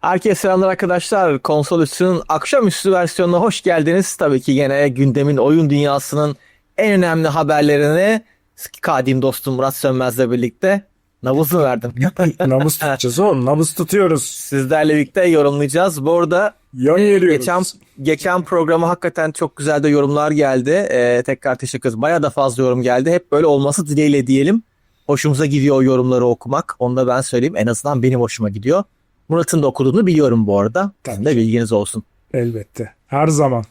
Herkese selamlar arkadaşlar. Konsol üstünün akşamüstü versiyonuna hoş geldiniz. Tabii ki gene gündemin oyun dünyasının en önemli haberlerini kadim dostum Murat Sönmez'le birlikte nabız mı verdim? Nabız tutacağız oğlum. Nabız tutuyoruz. Sizlerle birlikte yorumlayacağız. Bu arada Yan yeriyoruz. geçen geçen programa hakikaten çok güzel de yorumlar geldi. Ee, tekrar teşekkür ederiz. Baya da fazla yorum geldi. Hep böyle olması dileğiyle diyelim. Hoşumuza gidiyor o yorumları okumak. Onu da ben söyleyeyim. En azından benim hoşuma gidiyor. Murat'ın da okuduğunu biliyorum bu arada. Sizin de bilginiz olsun. Elbette. Her zaman.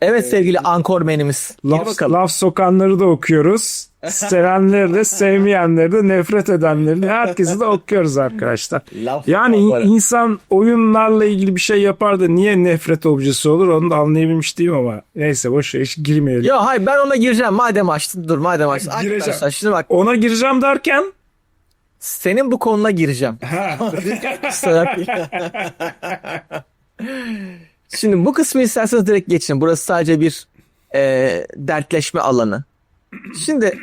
Evet sevgili ankormenimiz. Laf, laf sokanları da okuyoruz. Sevenleri de sevmeyenleri de nefret edenleri de herkesi de okuyoruz arkadaşlar. Laf Yani sokanları. insan oyunlarla ilgili bir şey yapar da niye nefret objesi olur onu da anlayabilmiş değilim ama neyse boş ver hiç girmeyelim. Yo hayır ben ona gireceğim madem açtın dur madem açtın. Gireceğim. Arkadaşlar şimdi bak Ona gireceğim derken senin bu konuna gireceğim. Şimdi bu kısmı isterseniz direkt geçin. Burası sadece bir e, dertleşme alanı. Şimdi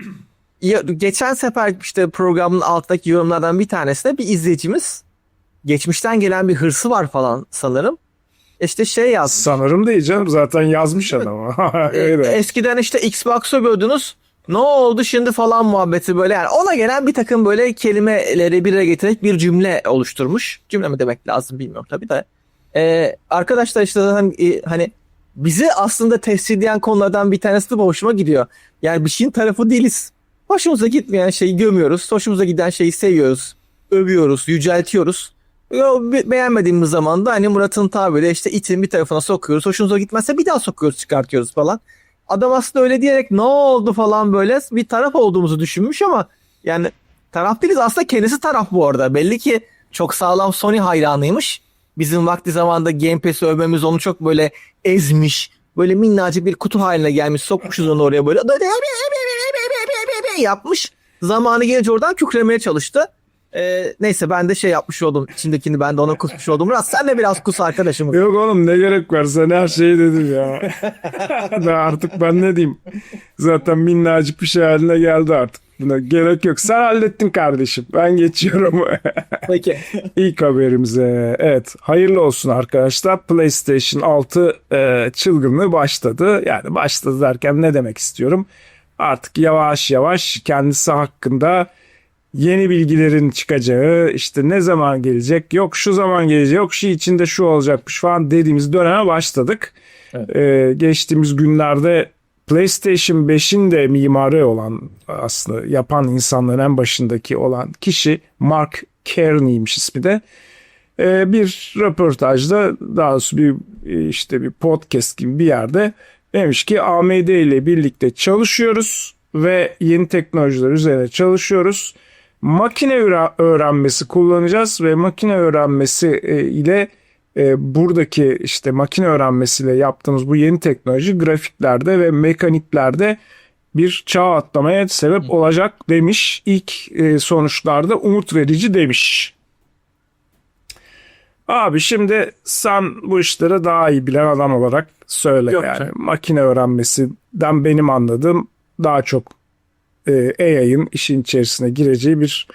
ya- geçen sefer işte programın altındaki yorumlardan bir tanesinde bir izleyicimiz geçmişten gelen bir hırsı var falan sanırım. İşte şey yazmış. sanırım değil canım zaten yazmış adam. E, Öyle. Eskiden işte Xbox'u övüyordunuz. Ne oldu şimdi falan muhabbeti böyle yani ona gelen bir takım böyle kelimeleri bir araya getirerek bir cümle oluşturmuş. Cümle mi demek lazım bilmiyorum tabii de. Ee, arkadaşlar işte e, hani bizi aslında test eden konulardan bir tanesi de hoşuma gidiyor. Yani bir şeyin tarafı değiliz. Hoşumuza gitmeyen şeyi gömüyoruz. Hoşumuza giden şeyi seviyoruz. Övüyoruz, yüceltiyoruz. Yo, be- beğenmediğimiz zaman da hani Murat'ın tabiriyle işte itin bir tarafına sokuyoruz. Hoşumuza gitmezse bir daha sokuyoruz, çıkartıyoruz falan. Adam aslında öyle diyerek ne oldu falan böyle bir taraf olduğumuzu düşünmüş ama yani taraf değiliz aslında kendisi taraf bu arada. Belli ki çok sağlam Sony hayranıymış. Bizim vakti zamanda Game Pass'i övmemiz onu çok böyle ezmiş. Böyle minnacık bir kutu haline gelmiş. Sokmuşuz onu oraya böyle yapmış. Zamanı gelince oradan kükremeye çalıştı. Ee, neyse ben de şey yapmış oldum. İçindekini ben de ona kusmuş oldum. Murat sen de biraz kus arkadaşım. Yok oğlum ne gerek var sen her şeyi dedin ya. da artık ben ne diyeyim. Zaten minnacık bir şey haline geldi artık. Buna gerek yok. Sen hallettin kardeşim. Ben geçiyorum. Peki. İlk haberimize. Evet hayırlı olsun arkadaşlar. PlayStation 6 e, çılgınlığı başladı. Yani başladı derken ne demek istiyorum? Artık yavaş yavaş kendisi hakkında yeni bilgilerin çıkacağı işte ne zaman gelecek yok şu zaman gelecek yok şu içinde şu olacakmış falan dediğimiz döneme başladık. Evet. Ee, geçtiğimiz günlerde PlayStation 5'in de mimarı olan aslında yapan insanların en başındaki olan kişi Mark Kearney'miş ismi de. Ee, bir röportajda daha doğrusu bir e, işte bir podcast gibi bir yerde demiş ki AMD ile birlikte çalışıyoruz ve yeni teknolojiler üzerine çalışıyoruz. Makine öğre- öğrenmesi kullanacağız ve makine öğrenmesi e, ile e, buradaki işte makine öğrenmesiyle yaptığımız bu yeni teknoloji grafiklerde ve mekaniklerde bir çağ atlamaya sebep olacak demiş. İlk e, sonuçlarda umut verici demiş. Abi şimdi sen bu işleri daha iyi bilen adam olarak söyle Yok yani. canım. Makine öğrenmesinden benim anladığım daha çok e, AI'ın işin içerisine gireceği bir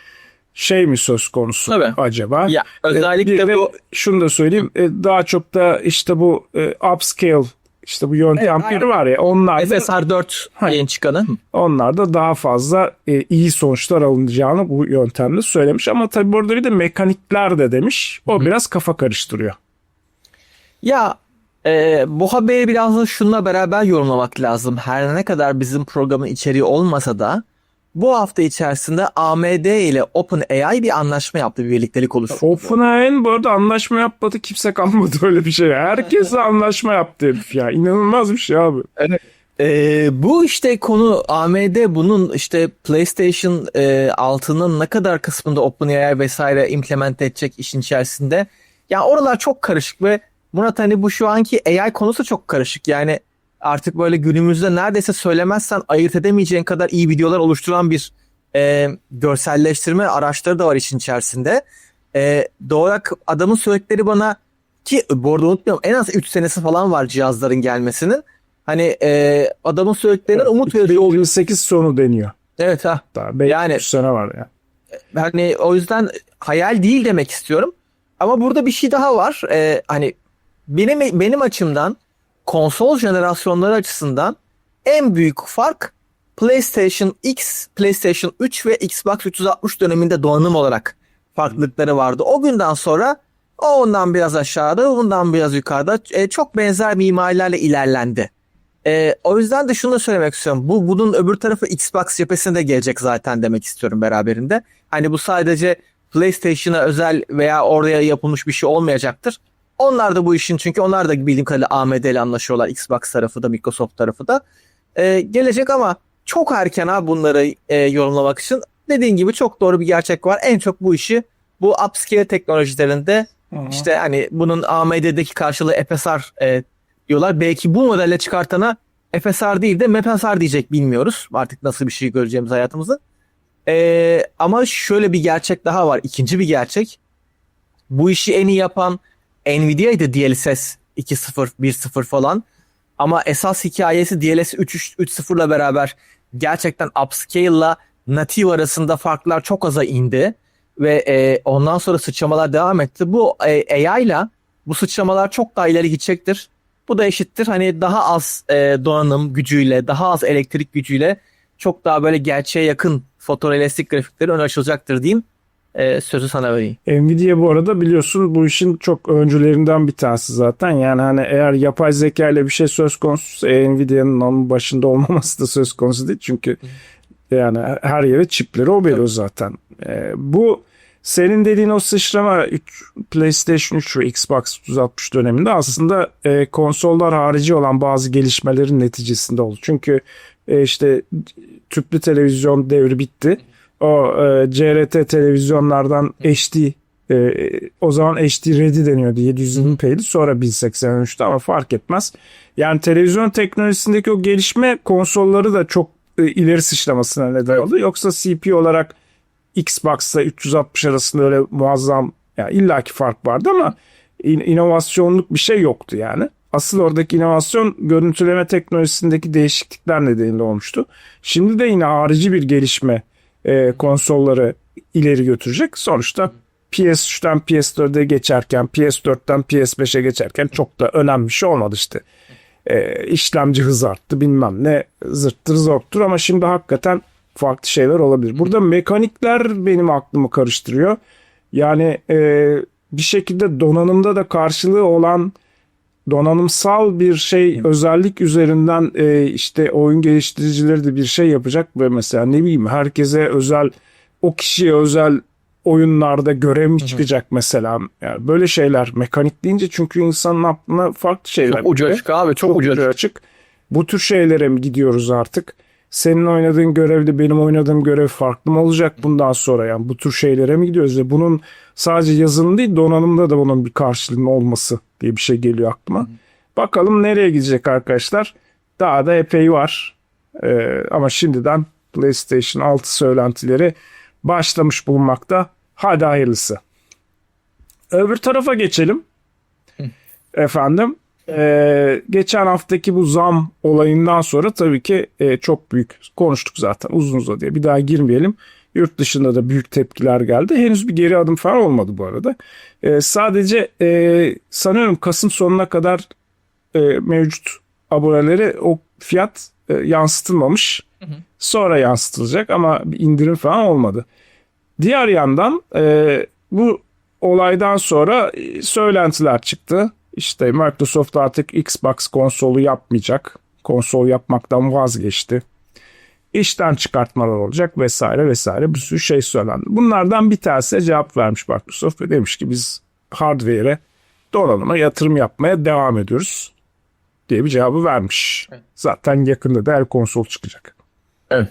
şey mi söz konusu Tabii. acaba? Ya E, özellikle bir de bu şunu da söyleyeyim e, daha çok da işte bu e, upscale işte bu yöntemleri aynen. var ya onlar da, FSR 4 Hayır. yeni çıkanı. onlar da daha fazla e, iyi sonuçlar alınacağını bu yöntemle söylemiş ama tabii burada bir de mekanikler de demiş. O biraz kafa karıştırıyor. Ya e, bu haberi biraz da şununla beraber yorumlamak lazım. Her ne kadar bizim programın içeriği olmasa da bu hafta içerisinde AMD ile OpenAI bir anlaşma yaptı, bir birliktelik oluşturdu. OpenAI'nin bu arada anlaşma yapmadı kimse kalmadı öyle bir şey. Herkese anlaşma yaptı herif ya. İnanılmaz bir şey abi. Ee, bu işte konu AMD bunun işte PlayStation e, 6'nın ne kadar kısmında OpenAI vesaire implement edecek işin içerisinde. Ya oralar çok karışık ve Murat hani bu şu anki AI konusu çok karışık. Yani artık böyle günümüzde neredeyse söylemezsen ayırt edemeyeceğin kadar iyi videolar oluşturan bir e, görselleştirme araçları da var işin içerisinde. E, doğal olarak adamın söyledikleri bana ki bu arada unutmuyorum en az 3 senesi falan var cihazların gelmesinin. Hani e, adamın söylediklerinden umut verici oluyor. 2028 sonu deniyor. Evet ha. Daha Yani- yani, sene var ya. Hani o yüzden hayal değil demek istiyorum. Ama burada bir şey daha var. Ee, hani benim benim açımdan konsol jenerasyonları açısından en büyük fark PlayStation X, PlayStation 3 ve Xbox 360 döneminde donanım olarak farklılıkları vardı. O günden sonra o ondan biraz aşağıda, bundan biraz yukarıda e, çok benzer mimarilerle ilerlendi. E, o yüzden de şunu da söylemek istiyorum. Bu bunun öbür tarafı Xbox cephesine de gelecek zaten demek istiyorum beraberinde. Hani bu sadece PlayStation'a özel veya oraya yapılmış bir şey olmayacaktır. Onlar da bu işin çünkü onlar da bildiğim kadarıyla AMD ile anlaşıyorlar. Xbox tarafı da Microsoft tarafı da. E, gelecek ama çok erken abi bunları e, yorumlamak için. Dediğin gibi çok doğru bir gerçek var. En çok bu işi bu upscale teknolojilerinde işte hani bunun AMD'deki karşılığı FSR e, diyorlar. Belki bu modelle çıkartana FSR değil de MFSR diyecek bilmiyoruz. Artık nasıl bir şey göreceğimiz hayatımızda. E, ama şöyle bir gerçek daha var. İkinci bir gerçek. Bu işi en iyi yapan Nvidia'ydı DLSS 2.0, 1.0 falan. Ama esas hikayesi DLSS 3.3, 3.0'la beraber gerçekten upscale'la native arasında farklar çok aza indi ve e, ondan sonra sıçramalar devam etti. Bu e, AI'la bu sıçramalar çok daha ileri gidecektir. Bu da eşittir hani daha az e, donanım gücüyle, daha az elektrik gücüyle çok daha böyle gerçeğe yakın fotorealistik grafikleri ön açılacaktır diyeyim. E, sözü sana vereyim. Nvidia bu arada biliyorsun bu işin çok öncülerinden bir tanesi zaten. Yani hani eğer yapay zeka ile bir şey söz konusu Nvidia'nın onun başında olmaması da söz konusu değil. Çünkü yani her yere çipleri o veriyor zaten. Ee, bu senin dediğin o sıçrama 3, PlayStation 3 ve Xbox 360 döneminde aslında e, konsollar harici olan bazı gelişmelerin neticesinde oldu. Çünkü e, işte tüplü televizyon devri bitti. O e, CRT televizyonlardan HD e, o zaman HD Ready deniyordu 720p'ydi sonra 1080'e ama fark etmez. Yani televizyon teknolojisindeki o gelişme konsolları da çok e, ileri sıçramasına neden oldu. Yoksa CPU olarak Xbox'la 360 arasında öyle muazzam yani illaki fark vardı ama in- inovasyonluk bir şey yoktu yani. Asıl oradaki inovasyon görüntüleme teknolojisindeki değişiklikler nedeniyle olmuştu. Şimdi de yine harici bir gelişme e, konsolları ileri götürecek. Sonuçta PS3'ten PS4'e geçerken, PS4'ten PS5'e geçerken çok da önemli bir şey olmadı işte. E, işlemci hız arttı bilmem ne zırttır zorttur ama şimdi hakikaten farklı şeyler olabilir. Burada mekanikler benim aklımı karıştırıyor. Yani e, bir şekilde donanımda da karşılığı olan donanımsal bir şey özellik üzerinden e, işte oyun geliştiricileri de bir şey yapacak ve mesela ne bileyim herkese özel o kişiye özel oyunlarda görev mi çıkacak mesela yani böyle şeyler mekanik deyince çünkü insanın aklına farklı şeyler Çok ucu açık abi çok, Çok ucu ucu açık. açık. Bu tür şeylere mi gidiyoruz artık? Senin oynadığın görevle benim oynadığım görev farklı mı olacak bundan sonra? Yani bu tür şeylere mi gidiyoruz? Ve bunun sadece yazılım değil donanımda da bunun bir karşılığının olması diye bir şey geliyor aklıma. Bakalım nereye gidecek arkadaşlar? Daha da epey var. Ee, ama şimdiden PlayStation 6 söylentileri başlamış bulunmakta. Hadi hayırlısı. Öbür tarafa geçelim. Efendim. Ee, geçen haftaki bu zam olayından sonra tabii ki e, çok büyük konuştuk zaten uzun uzadıya bir daha girmeyelim. Yurt dışında da büyük tepkiler geldi. Henüz bir geri adım falan olmadı bu arada. Ee, sadece e, sanıyorum Kasım sonuna kadar e, mevcut abonelere o fiyat e, yansıtılmamış. Sonra yansıtılacak ama bir indirim falan olmadı. Diğer yandan e, bu olaydan sonra e, söylentiler çıktı. İşte Microsoft artık Xbox konsolu yapmayacak. Konsol yapmaktan vazgeçti. İşten çıkartmalar olacak vesaire vesaire bir sürü şey söylendi. Bunlardan bir tanesi cevap vermiş Microsoft ve demiş ki biz hardware'e donanıma yatırım yapmaya devam ediyoruz diye bir cevabı vermiş. Zaten yakında da her konsol çıkacak. Evet.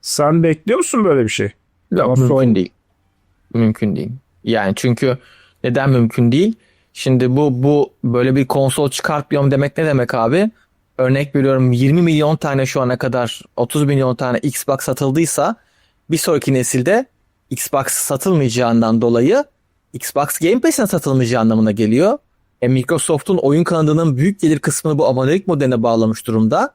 Sen bekliyor musun böyle bir şey? Yok, mümkün değil. Mümkün değil. Yani çünkü neden mümkün değil? Şimdi bu bu böyle bir konsol çıkartmıyorum demek ne demek abi? Örnek veriyorum 20 milyon tane şu ana kadar 30 milyon tane Xbox satıldıysa bir sonraki nesilde Xbox satılmayacağından dolayı Xbox Game Pass'in satılmayacağı anlamına geliyor. E, Microsoft'un oyun kanadının büyük gelir kısmını bu abonelik modeline bağlamış durumda.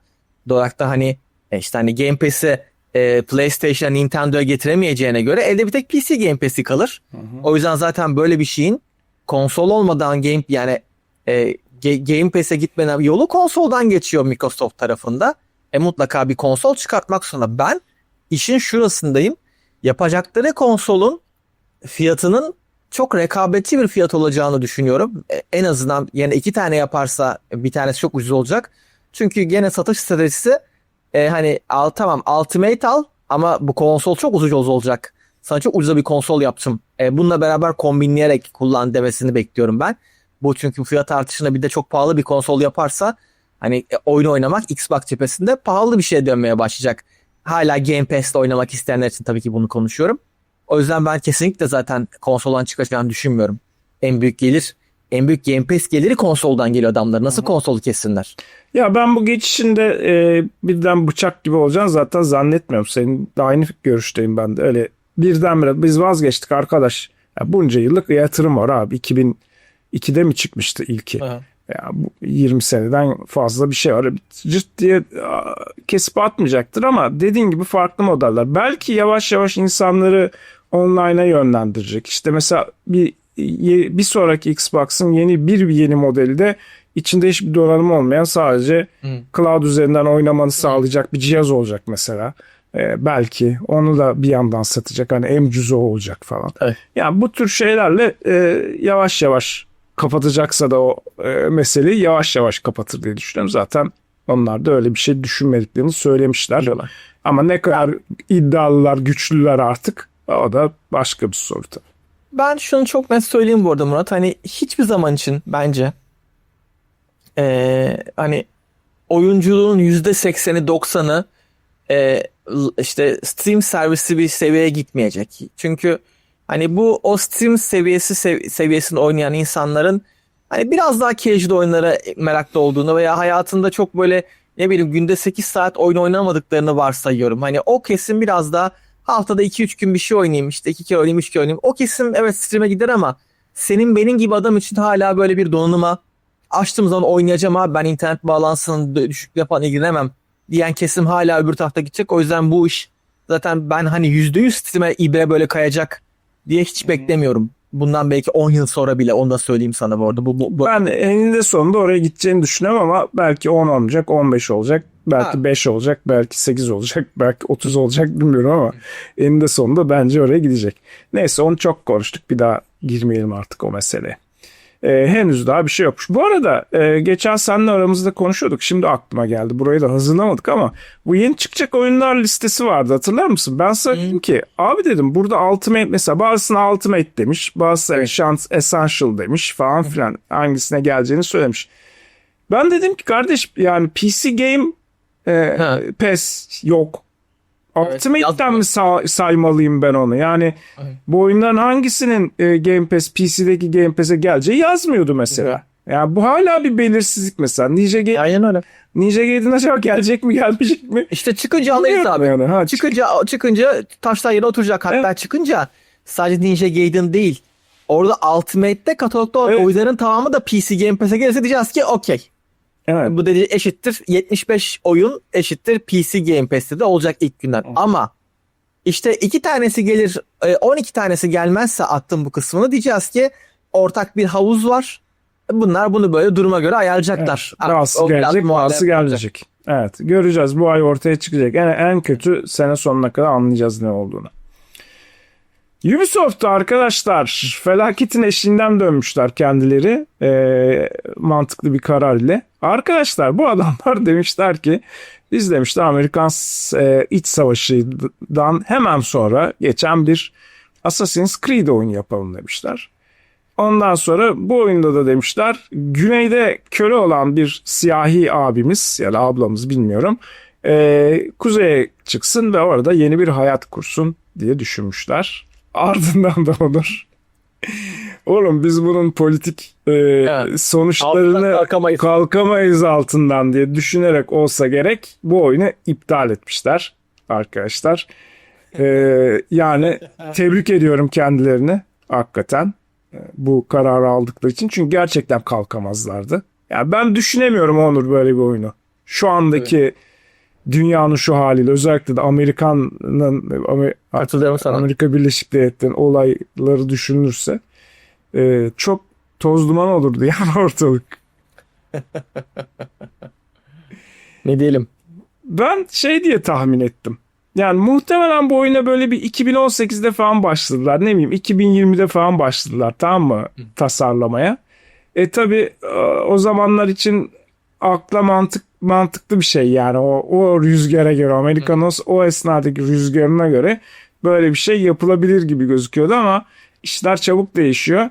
Olarak da hani e, işte hani Game Pass'e e, PlayStation'a Nintendo'ya getiremeyeceğine göre elde bir tek PC Game Pass'i kalır. O yüzden zaten böyle bir şeyin konsol olmadan game yani e, Ge- Game Pass'e gitmenin yolu konsoldan geçiyor Microsoft tarafında. E mutlaka bir konsol çıkartmak zorunda. Ben işin şurasındayım. Yapacakları konsolun fiyatının çok rekabetçi bir fiyat olacağını düşünüyorum. E, En azından yani iki tane yaparsa bir tanesi çok ucuz olacak. Çünkü gene satış stratejisi e, hani al tamam Ultimate al ama bu konsol çok ucuz olacak. Sana çok ucuza bir konsol yaptım. E, bununla beraber kombinleyerek kullan demesini bekliyorum ben. Bu çünkü fiyat artışına bir de çok pahalı bir konsol yaparsa hani e, oyun oynamak Xbox cephesinde pahalı bir şeye dönmeye başlayacak. Hala Game Pass'te oynamak isteyenler için tabii ki bunu konuşuyorum. O yüzden ben kesinlikle zaten konsoldan çıkacağını düşünmüyorum. En büyük gelir, en büyük Game Pass geliri konsoldan geliyor adamlar. Nasıl konsolu kessinler? Ya ben bu geçişinde e, birden bıçak gibi olacağını zaten zannetmiyorum. Senin de aynı görüşteyim ben de. Öyle birdenbire biz vazgeçtik arkadaş. Ya bunca yıllık yatırım var abi. 2002'de mi çıkmıştı ilki? Ya bu 20 seneden fazla bir şey var. Cırt diye kesip atmayacaktır ama dediğin gibi farklı modeller. Belki yavaş yavaş insanları online'a yönlendirecek. İşte mesela bir bir sonraki Xbox'ın yeni bir yeni modeli de içinde hiçbir donanım olmayan sadece cloud üzerinden oynamanı sağlayacak bir cihaz olacak mesela. Ee, belki onu da bir yandan satacak. Hani en ucuzu olacak falan. Evet. Yani bu tür şeylerle e, yavaş yavaş kapatacaksa da o e, meseleyi yavaş yavaş kapatır diye düşünüyorum. Zaten onlar da öyle bir şey düşünmediklerini söylemişler. Diyorlar. Ama ne kadar iddialılar, güçlüler artık o da başka bir soru tabii. Ben şunu çok net söyleyeyim bu arada Murat. Hani hiçbir zaman için bence eee, hani oyunculuğun %80'i 90'ı eee, l- işte Steam servisi bir seviyeye gitmeyecek. Çünkü hani bu o Steam seviyesi sev- seviyesinde oynayan insanların hani biraz daha casual oyunlara meraklı olduğunu veya hayatında çok böyle ne bileyim günde 8 saat oyun oynamadıklarını varsayıyorum. Hani o kesim biraz daha haftada 2-3 gün bir şey oynayayım işte 2 kere oynayayım 3 kere oynayayım. O kesim evet stream'e gider ama senin benim gibi adam için hala böyle bir donanıma açtığım zaman oynayacağım abi ben internet bağlantısının düşüklüğüne falan ilgilenemem diyen kesim hala öbür tarafta gidecek. O yüzden bu iş zaten ben hani %100 stream'e ibre böyle kayacak diye hiç beklemiyorum. Bundan belki 10 yıl sonra bile onu da söyleyeyim sana bu arada. Bu, bu, bu- Ben eninde sonunda oraya gideceğini düşünüyorum ama belki 10 olmayacak, 15 olacak, belki Ha. 5 olacak, belki 8 olacak, belki 30 olacak bilmiyorum ama eninde sonunda bence oraya gidecek. Neyse onu çok konuştuk. Bir daha girmeyelim artık o meseleye. Ee, henüz daha bir şey yokmuş. Bu arada e, geçen seninle aramızda konuşuyorduk. Şimdi aklıma geldi. Burayı da hazırlamadık ama bu yeni çıkacak oyunlar listesi vardı. Hatırlar mısın? Ben sana dedim ki abi dedim burada Ultimate mesela bazısına Ultimate demiş. Bazısı Evet. Şans Essential demiş falan filan. Hangisine geleceğini söylemiş. Ben dedim ki kardeş yani PC Game e, Ha. PES yok. Evet, Ultimate'den yazmıyor. mi sa- saymalıyım ben onu? Yani Evet. bu oyunların hangisinin e, Game Pass PC'deki Game Pass'e geleceği yazmıyordu mesela. Yani bu hala bir belirsizlik mesela. Ninja, Ga- Aynen öyle. Ninja Gaiden acaba gelecek mi gelmeyecek mi? İşte çıkınca anlayız abi. yani. Ha, Çıkınca çıkınca taşlar yere oturacak. Hatta çıkınca sadece Ninja Gaiden değil. Orada Ultimate'de katalogda Evet. oyunların tamamı da PC Game Pass'e gelirse diyeceğiz ki okey. Evet. Bu dedi eşittir 75 oyun eşittir PC Game Pass'te de olacak ilk günden. Ama işte iki tanesi gelir e, 12 tanesi gelmezse attım bu kısmını diyeceğiz ki ortak bir havuz var. Bunlar bunu böyle duruma göre ayarlayacaklar. Artık Bazısı gelecek, bazısı gelmeyecek. Evet, göreceğiz. Bu ay ortaya çıkacak. En, en kötü sene sonuna kadar anlayacağız ne olduğunu. Ubisoft arkadaşlar felaketin eşiğinden dönmüşler kendileri Ee, mantıklı bir karar ile. Arkadaşlar bu adamlar demişler ki biz demişler Amerikan e, iç savaşından hemen sonra geçen bir Assassin's Creed oyunu yapalım demişler. Ondan sonra bu oyunda da demişler güneyde köle olan bir siyahi abimiz ya da ablamız bilmiyorum e, kuzeye çıksın ve orada yeni bir hayat kursun diye düşünmüşler. Ardından da olur. Oğlum biz bunun politik e, Altından sonuçlarını kalkamayız. kalkamayız altından diye düşünerek olsa gerek bu oyunu iptal etmişler arkadaşlar. E, yani tebrik ediyorum kendilerini hakikaten e, bu kararı aldıkları için. Çünkü gerçekten kalkamazlardı. Yani ben düşünemiyorum Onur böyle bir oyunu. Şu andaki dünyanın şu haliyle özellikle de Amerikan'ın Amer- sana. Amerika Birleşik Devletleri'nin olayları düşünülürse e, çok toz duman olurdu yani ortalık. Ne diyelim? Ben şey diye tahmin ettim. Yani muhtemelen bu oyuna böyle bir 2018'de falan başladılar. Ne bileyim 2020'de falan başladılar tamam mı tasarlamaya. E tabi o zamanlar için akla mantık mantıklı bir şey yani o, o rüzgara göre Amerika'nın o, esnadaki rüzgarına göre böyle bir şey yapılabilir gibi gözüküyordu ama işler çabuk değişiyor.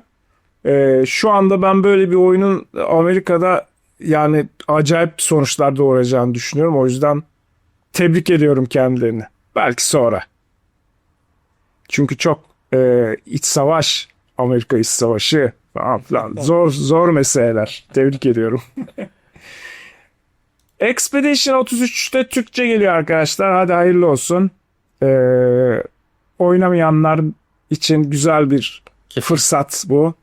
E, şu anda ben böyle bir oyunun Amerika'da yani acayip sonuçlar doğuracağını düşünüyorum. O yüzden tebrik ediyorum kendilerini. Belki sonra. Çünkü çok e, iç savaş, Amerika iç savaşı falan filan. Zor, zor meseleler. Tebrik ediyorum. Expedition 33'te Türkçe geliyor arkadaşlar. Hadi hayırlı olsun. E, oynamayanlar için güzel bir fırsat bu.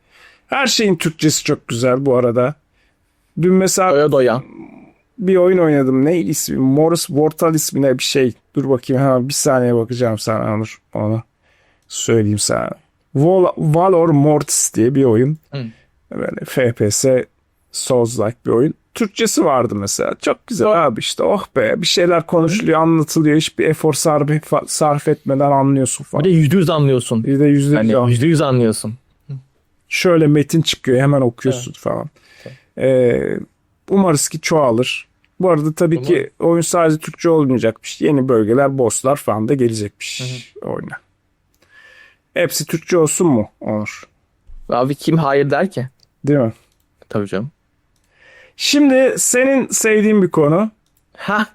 Her şeyin Türkçesi çok güzel bu arada. Dün mesela Doya doya. bir oyun oynadım. Ne ismi? Morris Vortal ismine bir şey. Dur bakayım hemen bir saniye bakacağım sana Onur. Onu söyleyeyim sana. Val Valor Mortis diye bir oyun. Hı. Böyle FPS Souls-like bir oyun. Türkçesi vardı mesela. Çok güzel Doğru. abi işte oh be bir şeyler konuşuluyor anlatılıyor. Hiçbir efor sarf, sarf etmeden anlıyorsun Bir falan. de yüzde yüz anlıyorsun. Bir de yüzde Yani yüz yüzde yüz anlıyorsun. şöyle metin çıkıyor hemen okuyorsun falan. Ee, umarız ki çoğalır. Bu arada tabii ki oyun sadece Türkçe olmayacakmış. Yeni bölgeler, bosslar falan da gelecekmiş oyuna. Hepsi Türkçe olsun mu Onur? Abi kim hayır der ki? Değil mi? Tabii canım. Şimdi senin sevdiğin bir konu Ha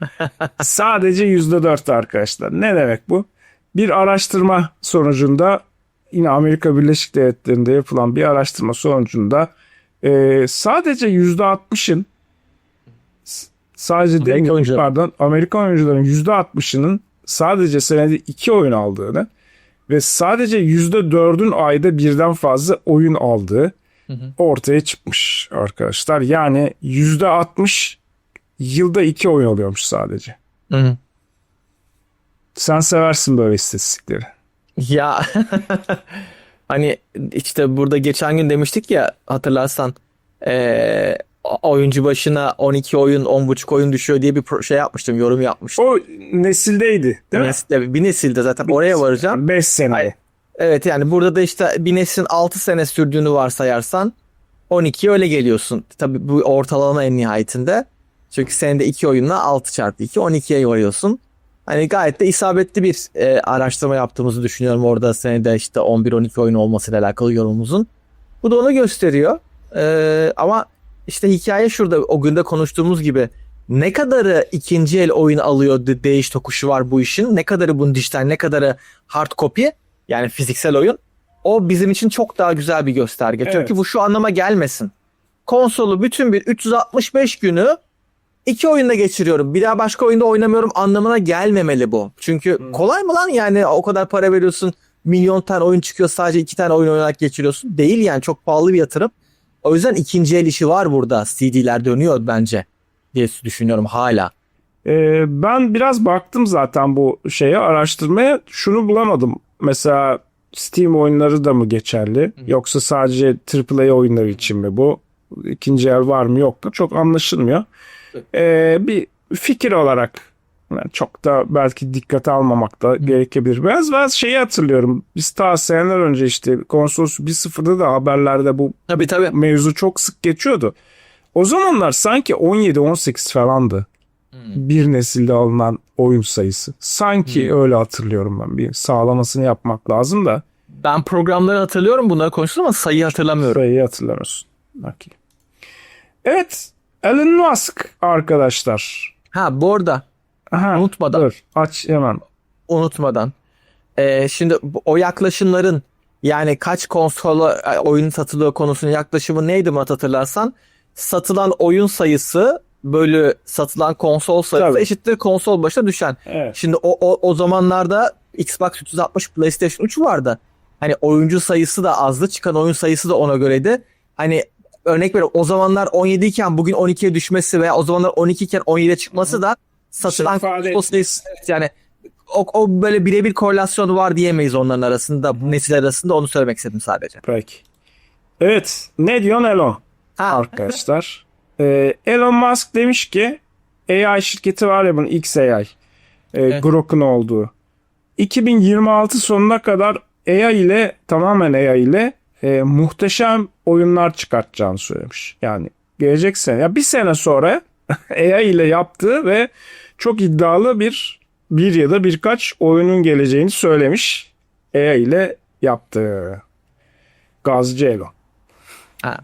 sadece %4 arkadaşlar. Ne demek bu? Bir araştırma sonucunda yine Amerika Birleşik Devletleri'nde yapılan bir araştırma sonucunda e, sadece %60'ın s- sadece Amerika oyuncuları. pardon Amerikan oyuncuların %60'ının sadece senede 2 oyun aldığını ve sadece %4'ün ayda birden fazla oyun aldığı ortaya çıkmış arkadaşlar. Yani %60 yılda 2 oyun alıyormuş sadece. Hı hı. Sen seversin böyle istatistikleri. Ya hani işte burada geçen gün demiştik ya hatırlarsan eee, oyuncu başına 12 oyun 10.5 oyun düşüyor diye bir şey yapmıştım yorum yapmıştım. O nesildeydi değil mi? Nesil- bir nesilde zaten oraya varacağım. 5 sene. Ay, Evet yani burada da işte bir neslin 6 sene sürdüğünü varsayarsan 12 öyle geliyorsun. Tabii bu ortalama en nihayetinde. Çünkü senede 2 oyunla 6 çarpı 2 12'ye varıyorsun. Hani gayet de isabetli bir e, araştırma yaptığımızı düşünüyorum orada senede işte 11-12 oyun olmasıyla alakalı yorumumuzun. Bu da onu gösteriyor. E, ama işte hikaye şurada o günde konuştuğumuz gibi ne kadarı ikinci el oyun alıyor de- değiş tokuşu var bu işin. Ne kadarı bunun dijital ne kadarı hard copy yani fiziksel oyun. O bizim için çok daha güzel bir gösterge. Evet. Çünkü bu şu anlama gelmesin. Konsolu bütün bir 365 günü iki oyunda geçiriyorum. Bir daha başka oyunda oynamıyorum anlamına gelmemeli bu. Çünkü kolay mı lan yani o kadar para veriyorsun milyon tane oyun çıkıyor sadece iki tane oyun oynayarak geçiriyorsun. Değil yani çok pahalı bir yatırım. O yüzden ikinci el işi var burada. CD'ler dönüyor bence diye düşünüyorum hala. Ee, ben biraz baktım zaten bu şeye araştırmaya. Şunu bulamadım. Mesela Steam oyunları da mı geçerli? Yoksa sadece AAA oyunları için mi bu? İkinci el var mı yok mu? Çok anlaşılmıyor. Ee, bir fikir olarak yani çok da belki dikkate almamak da gerekebilir. Biraz ben şeyi hatırlıyorum. Biz ta seneler önce işte konsolos 1.0'da da haberlerde bu Tabii tabii. mevzu çok sık geçiyordu. O zamanlar sanki 17-18 falandı. Bir nesilde alınan oyun sayısı. Sanki öyle hatırlıyorum ben. Bir sağlamasını yapmak lazım da Ben programları hatırlıyorum bunları konuştum ama sayıyı hatırlamıyorum. sayıyı hatırlamıyorsun. Okey. Evet. Elon Musk arkadaşlar. Ha bu arada Aha, Unutmadan. Dur aç hemen. unutmadan. Ee, şimdi o yaklaşımların yani kaç konsola e, oyun satılıyor konusunun yaklaşımı neydi Murat hatırlarsan? Satılan oyun sayısı bölü satılan konsol sayısı Tabii. eşittir konsol başına düşen. Evet. Şimdi o, o, o zamanlarda Xbox 360 PlayStation 3 vardı. Hani oyuncu sayısı da azdı çıkan oyun sayısı da ona göreydi. Hani örnek veriyorum o zamanlar 17 iken bugün 12'ye düşmesi veya o zamanlar 12 iken 17'ye çıkması da satılan Şey ifade konsol sayısı evet, yani o, o böyle birebir korelasyonu var diyemeyiz onların arasında bu nesil arasında onu söylemek istedim sadece. Peki. Evet. Ne diyorsun Elon? Ha, arkadaşlar. Ee, Elon Musk demiş ki AI şirketi var ya bunun XAI. E, Evet. Grok'un olduğu. 2026 sonuna kadar AI ile tamamen AI ile e, muhteşem oyunlar çıkartacağını söylemiş. Yani gelecek sene ya bir sene sonra AI ile yaptığı ve çok iddialı bir bir ya da birkaç oyunun geleceğini söylemiş. AI ile yaptığı. Gazcı Elon. ha.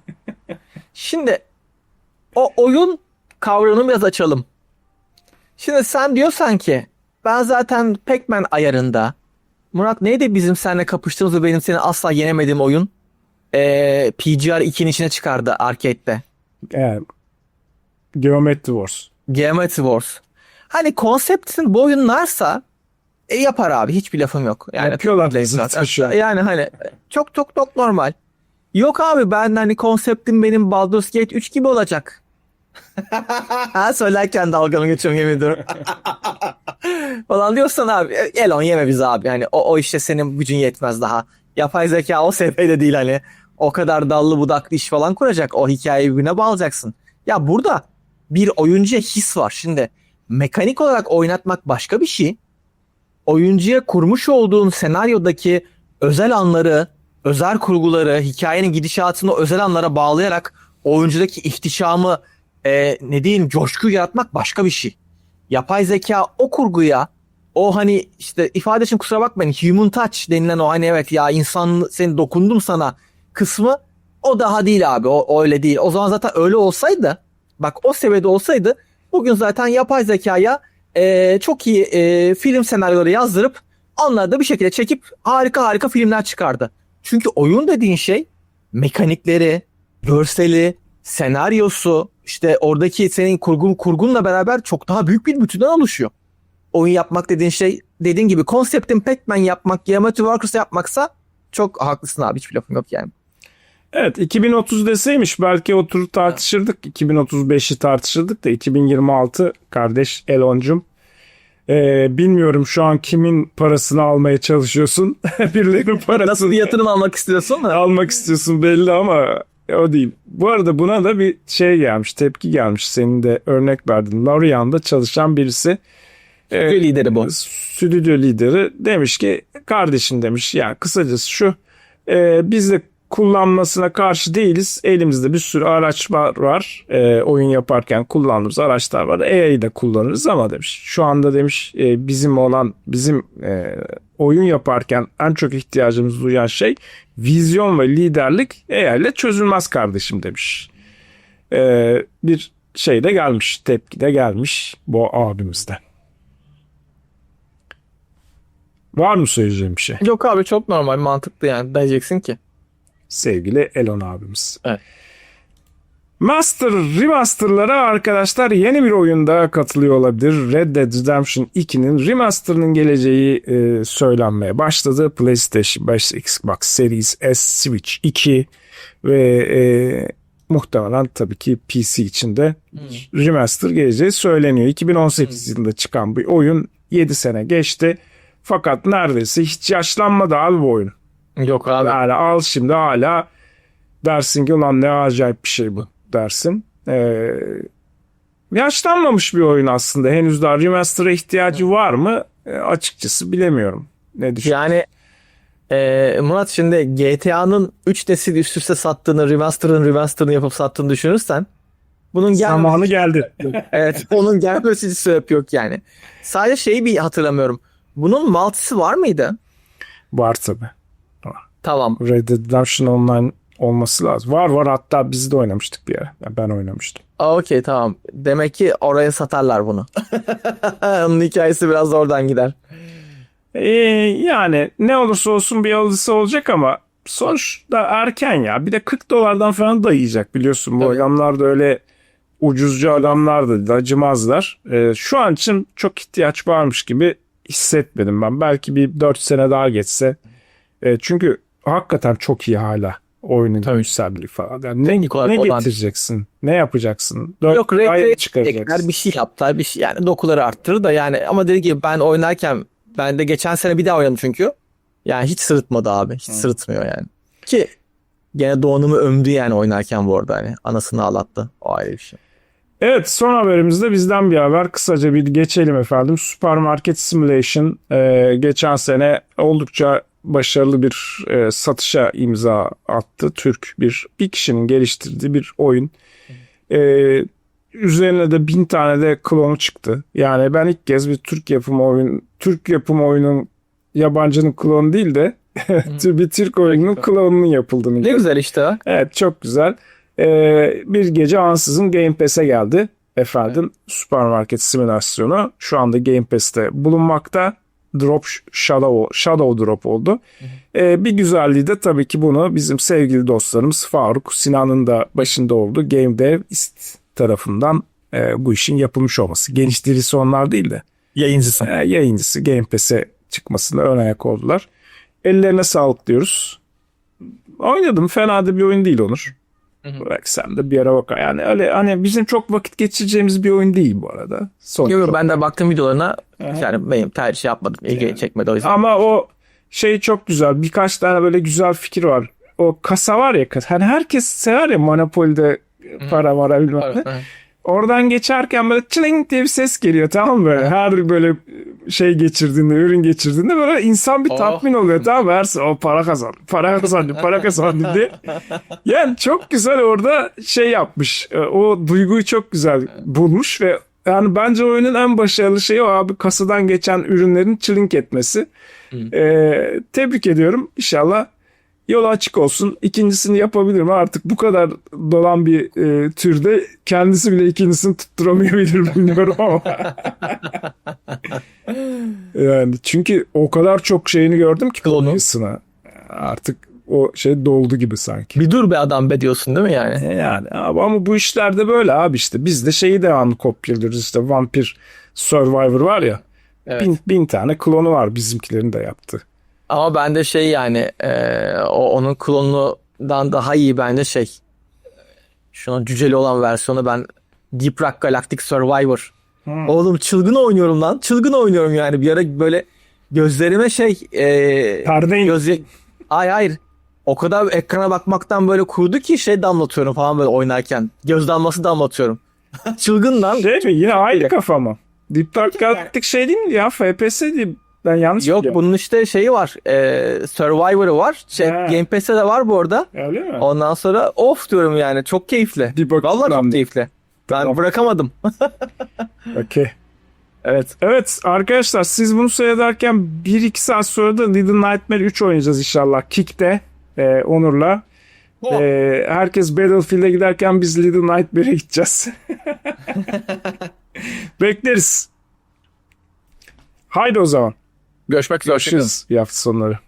Şimdi o oyun kavramını biraz açalım. Şimdi sen diyorsan ki ben zaten Pac-Man ayarında Murat neydi bizim seninle kapıştığımız ve benim seni asla yenemediğim oyun? Ee, PGR 2'nin içine çıkardı arcade'de. Yani, Geometry Wars. Geometry Wars. Hani konseptin bu oyunlarsa e, yapar abi hiçbir lafım yok. Yani Yapıyorlar zaten zaten. şu an. Yani hani çok çok çok normal. Yok abi ben hani konseptim benim Baldur's Gate 3 gibi olacak. Söylerken dalgamı geçiyorum yemin ediyorum. Falan diyorsan abi Elon yeme bizi abi. Yani o, o işte senin gücün yetmez daha. Yapay zeka o seviyede değil hani. O kadar dallı budaklı iş falan kuracak. O hikayeyi birbirine bağlayacaksın. Ya burada bir oyuncuya his var. Şimdi mekanik olarak oynatmak başka bir şey. Oyuncuya kurmuş olduğun senaryodaki özel anları, özel kurguları, hikayenin gidişatını özel anlara bağlayarak oyuncudaki ihtişamı, e, ne diyeyim coşku yaratmak başka bir şey. Yapay zeka o kurguya, o hani işte ifade için kusura bakmayın human touch denilen o hani evet ya insan seni dokundum sana kısmı o daha değil abi o, o öyle değil. O zaman zaten öyle olsaydı bak o seviyede olsaydı bugün zaten yapay zekaya e, çok iyi e, film senaryoları yazdırıp onları da bir şekilde çekip harika harika filmler çıkardı. Çünkü oyun dediğin şey mekanikleri, görseli, senaryosu işte oradaki senin kurgun kurgunla beraber çok daha büyük bir bütünden oluşuyor. Oyun yapmak dediğin şey dediğin gibi konseptin Pac-Man yapmak, Geometry Workers yapmaksa çok haklısın abi hiçbir lafım yok yani. Evet 2030 deseymiş belki oturup tartışırdık. 2035'i tartışırdık da 2026 kardeş Elon'cum. Ee, bilmiyorum şu an kimin parasını almaya çalışıyorsun. Birilerinin parasını Nasıl yatırım almak istiyorsun almak istiyorsun belli ama o değil. Bu arada buna da bir şey gelmiş, tepki gelmiş. Senin de örnek verdin. Lorient'da çalışan birisi. Ee, lideri bu. stüdyo lideri demiş ki kardeşim demiş yani kısacası şu e, biz de kullanmasına karşı değiliz. Elimizde bir sürü araç var, var. E, oyun yaparken kullandığımız araçlar var. AI'yi de kullanırız ama demiş. Şu anda demiş e, bizim olan bizim e, oyun yaparken en çok ihtiyacımız duyan şey vizyon ve liderlik ile çözülmez kardeşim demiş. E, bir şey de gelmiş, tepki de gelmiş bu abimizden. Var mı söyleyeceğim bir şey? Yok abi çok normal mantıklı yani diyeceksin ki. Sevgili Elon abimiz. Evet. Master Remaster'lara arkadaşlar yeni bir oyunda katılıyor olabilir. Red Dead Redemption 2'nin remaster'ının geleceği e, söylenmeye başladı. PlayStation 5, Xbox Series S, Switch 2 ve e, muhtemelen tabii ki PC için de remaster geleceği söyleniyor. 2018 yılında çıkan bir oyun 7 sene geçti. Fakat neredeyse hiç yaşlanmadı abi bu oyun. Yok abi. Yani al şimdi hala dersin ki ulan ne acayip bir şey bu dersin. Ee, yaşlanmamış bir oyun aslında. Henüz daha remaster'a ihtiyacı var mı? Ee, açıkçası bilemiyorum. Ne düşünüyorsun? Yani e, Murat şimdi GTA'nın 3 nesil üst üste sattığını, remaster'ın remaster'ını yapıp sattığını düşünürsen bunun gelmesi, Zamanı geldi. evet, onun gelmesi hiç sebep yok yani. Sadece şeyi bir hatırlamıyorum. Bunun multisi var mıydı? var tabi. Tamam. Red Dead Redemption Online olması lazım. Var var hatta biz de oynamıştık bir ara. Yani ben oynamıştım. Okey tamam. Demek ki oraya satarlar bunu. Onun hikayesi biraz da oradan gider. Ee, yani ne olursa olsun bir alısı olacak ama sonuçta erken ya. Bir de 40 dolardan falan dayayacak biliyorsun. Bu Tabii. adamlar da öyle ucuzcu adamlar da değil, acımazlar. Ee, şu an için çok ihtiyaç varmış gibi hissetmedim ben. Belki bir 4 sene daha geçse. Ee, çünkü hakikaten çok iyi hala. Oyunun Tabii. görselliği falan. Yani ne, Teknik ne olan- getireceksin? Ne yapacaksın? Dört Yok ray çıkaracaksın. bir şey yaptılar bir şey yani dokuları arttırır da yani ama dediğim gibi ben oynarken ben de geçen sene bir daha oynadım çünkü. Yani hiç sırıtmadı abi. Hiç sırıtmıyor yani. Ki gene donanımı ömdü yani oynarken bu arada hani anasını ağlattı. O ayrı bir şey. Evet son haberimizde bizden bir haber. Kısaca bir geçelim efendim. Supermarket Simulation e, geçen sene oldukça başarılı bir e, satışa imza attı. Türk bir bir kişinin geliştirdiği bir oyun. E, üzerine de bin tane de klonu çıktı. Yani ben ilk kez bir Türk yapımı oyun Türk yapımı oyunun yabancının klonu değil de bir Türk oyununun klonunun yapıldığını Ne güzel işte. Evet çok güzel. Ee, bir gece ansızın Game Pass'e geldi. Efendim süpermarket simülasyonu şu anda Game Pass'te bulunmakta. Drop Shadow, Shadow Drop oldu. Ee, bir güzelliği de tabii ki bunu bizim sevgili dostlarımız Faruk Sinan'ın da başında olduğu Game Dev ist tarafından e, bu işin yapılmış olması. Geliştiricisi onlar değil de Yayıncısı. e, yayıncısı Game Pass'e çıkmasına ön ayak oldular. Ellerine sağlık diyoruz. Oynadım. Fena da bir oyun değil Onur. Sen de bir ara bak. Yani öyle hani bizim çok vakit geçireceğimiz bir oyun değil bu arada. Son Yok, ben de baktım videolarına yani benim tercih yapmadım. İlgi çekmedi o yüzden. Ama o şey çok güzel. Birkaç tane böyle güzel fikir var. O kasa var ya hani herkes sever ya Monopoly'de para var bilmem ne. Oradan geçerken böyle çling diye bir ses geliyor tamam mı? Her böyle şey geçirdiğinde, ürün geçirdiğinde böyle insan bir Oh. tatmin oluyor tamam mı? Her o para kazandı, para kazandı, para kazandı diye. Yani çok güzel orada şey yapmış. E, O duyguyu çok güzel bulmuş ve yani bence oyunun en başarılı şeyi o abi kasadan geçen ürünlerin çılink etmesi. E, tebrik ediyorum. İnşallah yolu açık olsun. İkincisini yapabilir mi? Artık bu kadar dolan bir e, türde kendisi bile ikincisini tutturamayabilir bilmiyorum ama. yani çünkü o kadar çok şeyini gördüm ki konusuna. Artık o şey doldu gibi sanki. Bir dur be adam be diyorsun değil mi yani? E Yani abi ama bu işlerde böyle abi işte. Biz de şeyi devamlı kopyalıyoruz işte Vampir Survivor var ya. Evet. Bin, bin tane klonu var bizimkilerin de yaptı. Ama bende şey yani e, o onun klonundan daha iyi bence şey. Şunun cüceli olan versiyonu ben Deep Rock Galactic Survivor. Oğlum çılgın oynuyorum lan. Çılgın oynuyorum yani. Bir ara böyle gözlerime şey e, Perdeyin. göz Hayır hayır. O kadar ekrana bakmaktan böyle kurdu ki şey damlatıyorum falan böyle oynarken. Göz damlası damlatıyorum. Çılgın lan. Şey mi yine aynı kafa mı? Deep Dark Galactic şey değil mi ya? FPS değil. Ben yanlış Yok biliyorum. bunun işte şeyi var. E, Survivor'ı var. Şey, Ha. Game Pass'te de var bu arada. Öyle mi? Ondan sonra of diyorum yani çok keyifli. Bakayım Vallahi ben çok keyifli. Ben Tamam. bırakamadım. Okey. Evet. Evet arkadaşlar siz bunu seyrederken 1-2 saat sonra da Little Nightmare 3 oynayacağız inşallah. Kick'te e, Onur'la. Oh. E, herkes Battlefield'e giderken biz Little Nightmare'e gideceğiz. Bekleriz. Haydi o zaman. Görüşmek üzere. Görüşürüz. İyi hafta sonları.